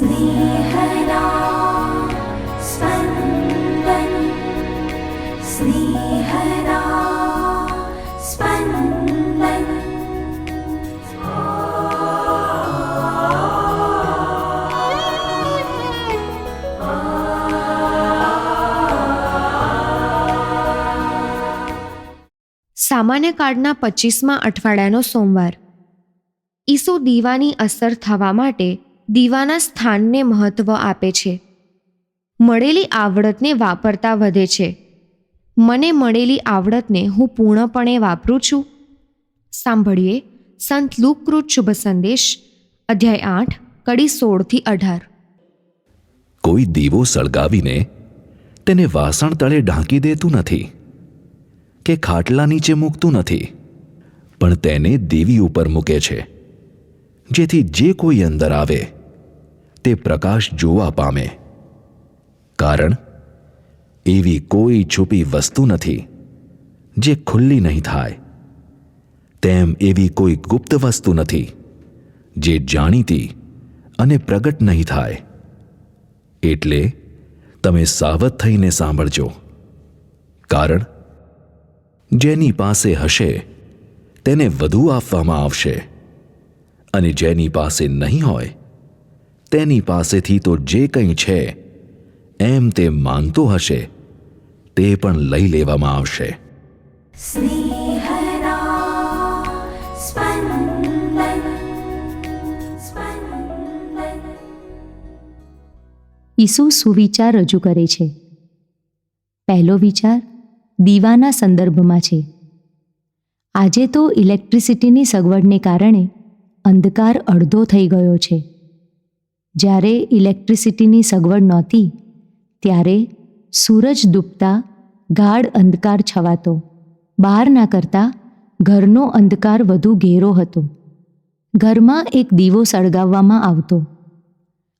स्नेहदा स्पन्दन् स्नेहदा स्पन्दन् સામાન્ય કાર્ડના પચીસમાં અઠવાડિયાનો સોમવાર ઈસુ દીવાની અસર થવા માટે દીવાના સ્થાનને મહત્વ આપે છે. મળેલી આવડતને વાપરતા વધે છે. મને મળેલી આવડતને હું પૂર્ણપણે વાપરું છું. સાંભળીએ સંત લુકૃત શુભ સંદેશ, અધ્યાય આઠ, કડી સોળથી અઢાર. કોઈ દીવો સળગાવીને તેને વાસણ તળે ઢાંકી દેતું નથી કે ખાટલા નીચે મૂકતું નથી, પણ તેને દેવી ઉપર મૂકે છે, જેથી જે કોઈ અંદર આવે તે પ્રકાશ જોવા પામે. કારણ, એવી કોઈ છુપી વસ્તુ નથી, જે ખુલ્લી નહીં થાય. તેમ એવી કોઈ ગુપ્ત વસ્તુ નથી, જે જાણીતી અને પ્રગટ નહીં થાય. એટલે તમે સાવધ થઈને સાંભળજો. કારણ, જેની પાસે હશે, તેને વધુ આપવામાં આવશે. અને જેની પાસે નહીં હોય તેની પાસેથી તો જે કંઈ છે એમ તે માંગતો હશે તે પણ લઈ લેવામાં આવશે. ઈસુ સુવિચાર રજૂ કરે છે. પહેલો વિચાર દીવાના સંદર્ભમાં છે. આજે તો ઇલેક્ટ્રિસિટીની સગવડને કારણે અંધકાર અડધો થઈ ગયો છે. જ્યારે ઇલેક્ટ્રિસિટીની સગવડ નહોતી, ત્યારે સૂરજ ડૂબતા ગાઢ અંધકાર છવાતો. બહારના કરતાં ઘરનો અંધકાર વધુ ઘેરો હતો. ઘરમાં એક દીવો સળગાવવામાં આવતો.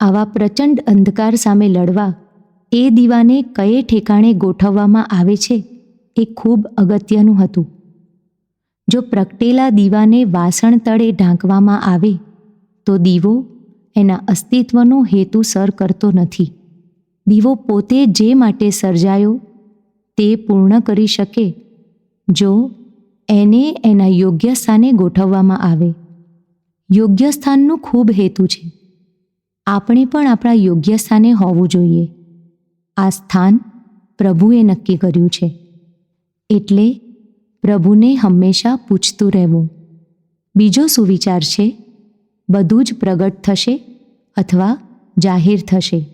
આવા પ્રચંડ અંધકાર સામે લડવા એ દીવાને કયે ઠેકાણે ગોઠવવામાં આવે છે એ ખૂબ અગત્યનું હતું. જો પ્રગટેલા દીવાને વાસણ તળે ઢાંકવામાં આવે, તો દીવો એના અસ્તિત્વનો હેતુ સર કરતો નથી. દીવો પોતે જે માટે સર્જાયો, તે પૂર્ણ કરી શકે. જો એને એના યોગ્ય સ્થાને ગોઠવવામાં આવે. યોગ્ય સ્થાનનું ખૂબ હેતુ છે. આપણે પણ આપણા યોગ્ય સ્થાને હોવું જોઈએ. આ સ્થાન પ્રભુએ નક્કી કર્યું છે. એટલે પ્રભુને હંમેશા પૂછતું રહેવું. બીજો સુવિચાર છે, બધું જ પ્રગટ થશે. અથવા જાહેર થશે.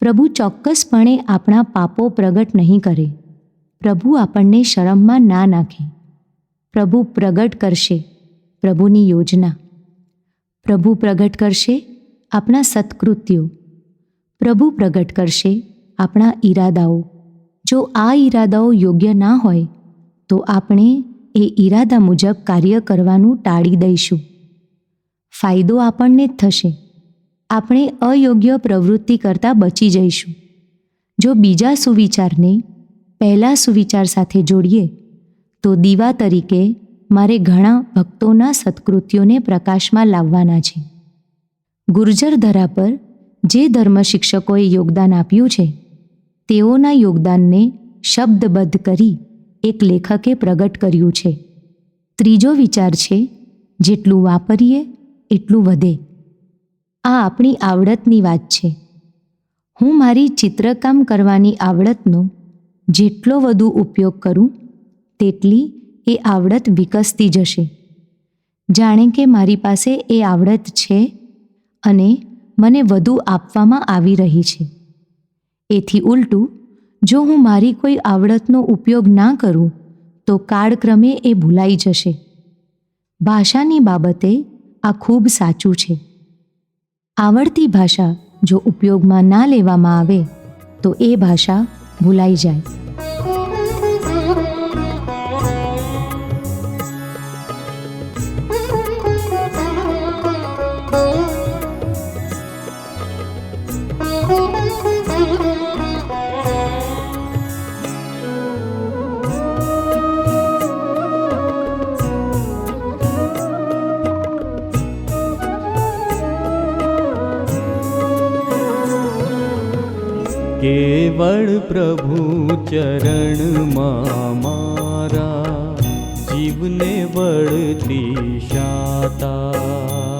પ્રભુ ચોક્કસપણે આપણા પાપો પ્રગટ નહીં કરે. પ્રભુ આપણને શરમમાં ના નાખે. પ્રભુ પ્રગટ કરશે પ્રભુની યોજના. પ્રભુ પ્રગટ કરશે આપણા સત્કૃત્યો. પ્રભુ પ્રગટ કરશે આપણા ઈરાદાઓ. જો આ ઈરાદાઓ યોગ્ય ના હોય, તો આપણે એ ઈરાદા મુજબ કાર્ય કરવાનું ટાળી દઈશું. ફાયદો આપણને જ થશે. આપણે અયોગ્ય પ્રવૃત્તિ કરતાં બચી જઈશું. જો બીજા સુવિચારને પહેલા સુવિચાર સાથે જોડીએ, તો દીવા તરીકે મારે ઘણા ભક્તોના સત્કૃત્યોને પ્રકાશમાં લાવવાના છે. ગુર્જર ધરા પર જે ધર્મ શિક્ષકોએ યોગદાન આપ્યું છે, તેઓના યોગદાનને શબ્દબદ્ધ કરી એક લેખકે પ્રગટ કર્યું છે. ત્રીજો વિચાર છે, જેટલું વાપરીએ, એટલું વધે. આ આપણી આવડતની વાત છે. હું મારી ચિત્રકામ કરવાની આવડતનો જેટલો વધુ ઉપયોગ કરું, તેટલી એ આવડત વિકસતી જશે. જાણે કે મારી પાસે એ આવડત છે અને મને વધુ આપવામાં આવી રહી છે. એથી ઉલટું, જો હું મારી કોઈ આવડતનો ઉપયોગ ના કરું, તો કાળક્રમે એ ભૂલાઈ જશે. ભાષાની બાબતે આ ખૂબ સાચું છે. આવડતી ભાષા જો ઉપયોગમાં ના લેવામાં આવે તો એ ભાષા ભૂલાઈ જાય. પ્રભુ ચરણમાં મારા જીવને વળતી શાતા.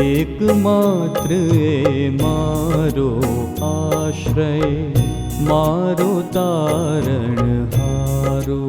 एकमात्र मारो आश्रय मारो तारण हारो।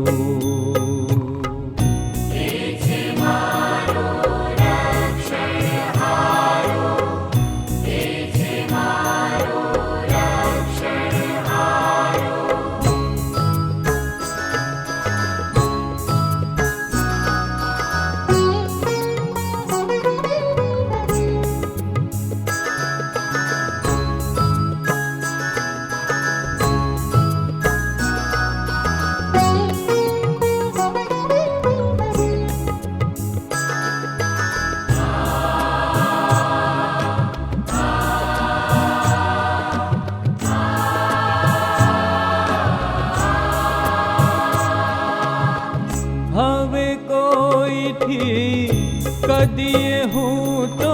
दिए हूँ तो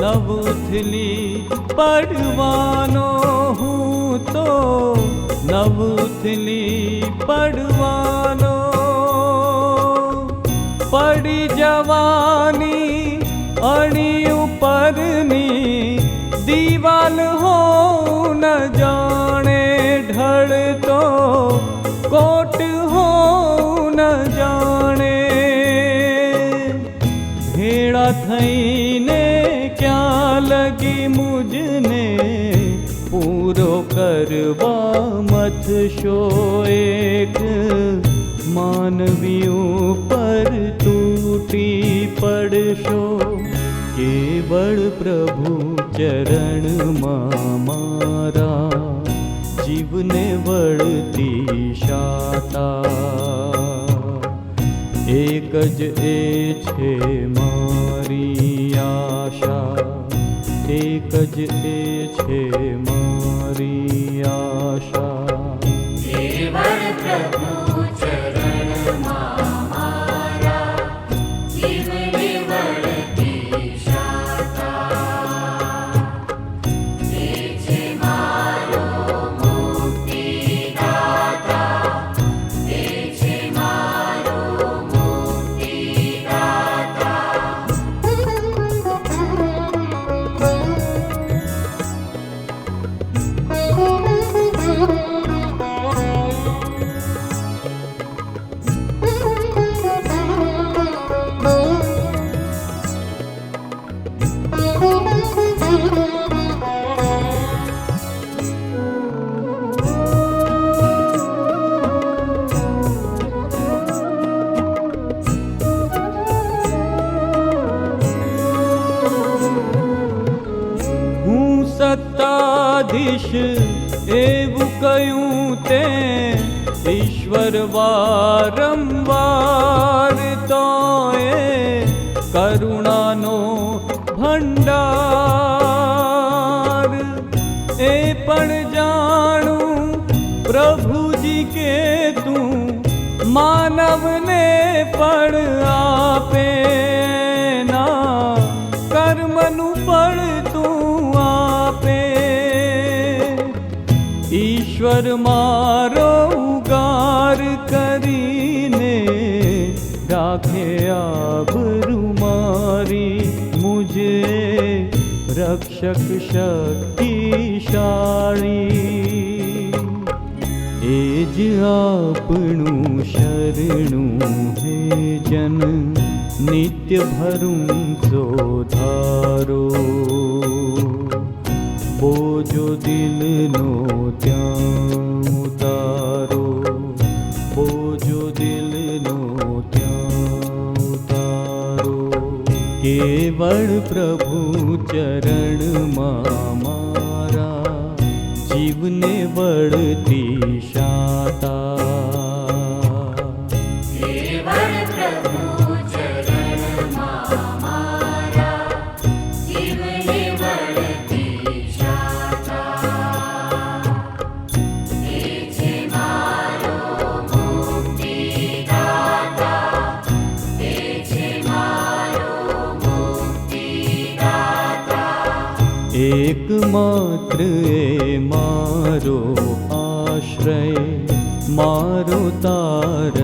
नवथली पढ़वानो हूँ तो नवथली पढ़वानो पड़ी जवानी अणी उपरनी दीवाल हो न जाने ढड़ तो कोट ભેળા થઈને ક્યાં લગી મુજને પૂરો કરવા મથશો એક માનવીયું પર તૂટી પડશો કેવળ પ્રભુ ચરણમાં મારા જીવને વળતી શાતા એક જ એ છે મારી આશા. એક જ એ છે મારી આશા. પ્રભુ કહ્યું તે ઈશ્વર વારંવાર તો એ કરુણાનો ભંડાર. એ પણ જાણું પ્રભુજી કે તું માનવને પણ આપે. ઈશ્વર મારો ઉગાર કરીને રાખે આબરૂ મારી મુજે રક્ષક શક્તિશાળી એ જ આપણું શરણું હે જન નિત્ય ભરું ધારો બોજો દિલનો ત્યાં ઉતારો. બોજો દિલનો ત્યાં ઉતારો. કેવળ પ્રભુ ચરણમાં મારા જીવને વળતી શાતા मात्रे मारो आश्रय मारो तार